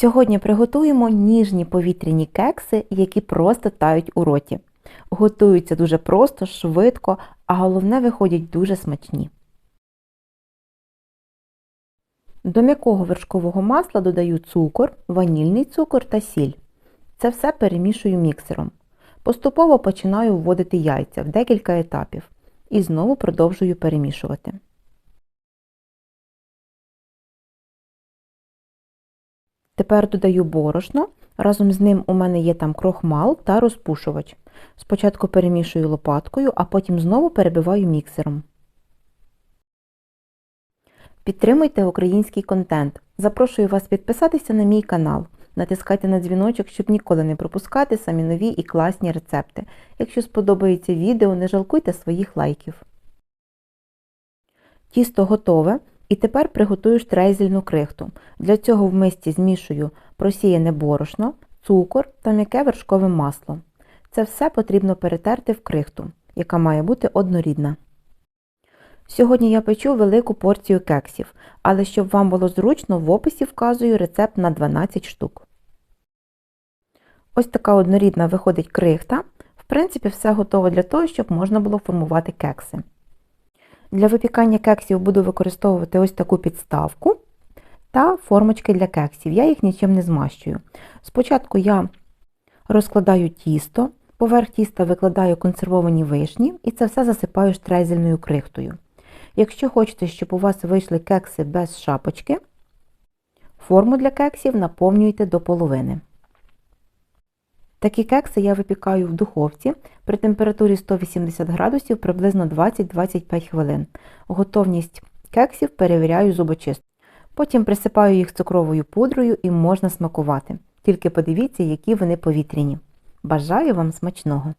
Сьогодні приготуємо ніжні повітряні кекси, які просто тають у роті. Готуються дуже просто, швидко, а головне виходять дуже смачні. До м'якого вершкового масла додаю цукор, ванільний цукор та сіль. Це все перемішую міксером. Поступово починаю вводити яйця в декілька етапів і знову продовжую перемішувати. Тепер додаю борошно. Разом з ним у мене є там крохмал та розпушувач. Спочатку перемішую лопаткою, а потім знову перебиваю міксером. Підтримуйте український контент. Запрошую вас підписатися на мій канал. Натискайте на дзвіночок, щоб ніколи не пропускати самі нові і класні рецепти. Якщо сподобається відео, не жалкуйте своїх лайків. Тісто готове. І тепер приготую штрейзельну крихту. Для цього в мисці змішую просіяне борошно, цукор та м'яке вершкове масло. Це все потрібно перетерти в крихту, яка має бути однорідна. Сьогодні я печу велику порцію кексів, але щоб вам було зручно, в описі вказую рецепт на 12 штук. Ось така однорідна виходить крихта. В принципі, все готово для того, щоб можна було формувати кекси. Для випікання кексів буду використовувати ось таку підставку та формочки для кексів. Я їх нічим не змащую. Спочатку я розкладаю тісто, поверх тіста викладаю консервовані вишні і це все засипаю штрейзельною крихтою. Якщо хочете, щоб у вас вийшли кекси без шапочки, форму для кексів наповнюйте до половини. Такі кекси я випікаю в духовці при температурі 180 градусів приблизно 20-25 хвилин. Готовність кексів перевіряю зубочистку. Потім присипаю їх цукровою пудрою і можна смакувати. Тільки подивіться, які вони повітряні. Бажаю вам смачного!